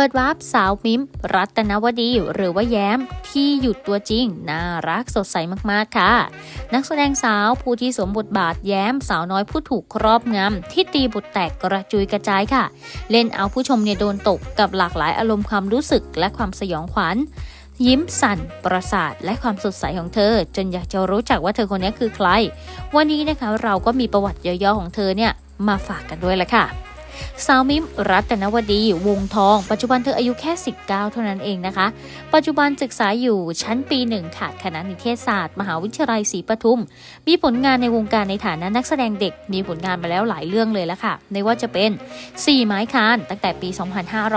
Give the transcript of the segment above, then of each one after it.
ปิดวาร์ปสาวมิม รัตนวดีหรือว่าแย้ม ที่หยุดตัวจริง น่ารักสดใสมากๆค่ะ นักแสดงสาวผู้ที่สวมบทบาทแย้มสาวน้อยผู้ถูกครอบงำที่ตีบทแตกกระจุยกระจายค่ะ เล่นเอาผู้ชมเนี่ยโดนตกกับหลากหลายอารมณ์ความรู้สึกและความสยองขวัญยิ้มสั่น ประสาท และความสดใสของเธอ จนอยากจะรู้จักว่าเธอคนนี้คือใคร วันนี้นะคะเราก็มีประวัติย่อๆของเธอเนี่ยมาฝากกันด้วยละค่ะ สาวมิมรัตนวดีวงทอง ปัจจุบันเธออายุแค่ 19 เท่านั้นเองนะคะ ปัจจุบันศึกษาอยู่ชั้นปีหนึ่งค่ะคณะนิเทศศาสตร์ มหาวิทยาลัยศรีปทุม มีผลงานในวงการในฐานะนักแสดงเด็ก มีผลงานมาแล้วหลายเรื่องเลยละค่ะ ไม่ว่าจะเป็น 4 ไม้คานตั้งแต่ปี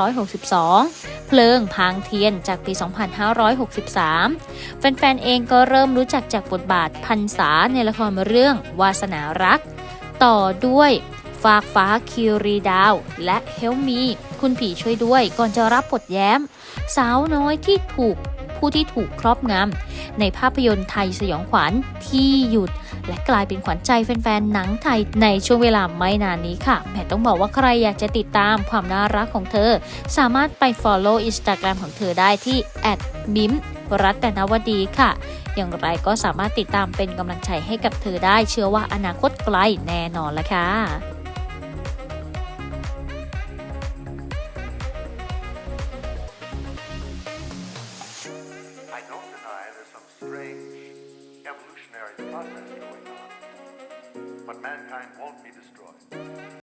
2562 เพลิงพางเทียนจากปี 2563 แฟนๆเองก็เริ่มรู้จักจากบทบาทพันษาในละครเรื่อง วาสนารัก ต่อด้วย ฟากฟ้าคิรีดาว และเฮลมี คุณผีช่วยด้วยก่อนจะรับบทแย้ม สาวน้อยที่ถูกผู้ที่ถูกครอบงำในภาพยนตร์ไทยสยองขวัญที่หยุด และกลายเป็นขวัญใจแฟนๆหนังไทยในช่วงเวลาไม่นานนี้ค่ะแหมต้องบอกว่าใครอยากจะติดตามความน่ารักของเธอ สามารถไป follow Instagram ของเธอได้ที่ @mim รัตนวดีค่ะ อย่างไรก็สามารถติดตามเป็นกำลังใจให้กับเธอได้ เชื่อว่าอนาคตไกลแน่นอนละค่ะ strange evolutionary process going on. But mankind won't be destroyed.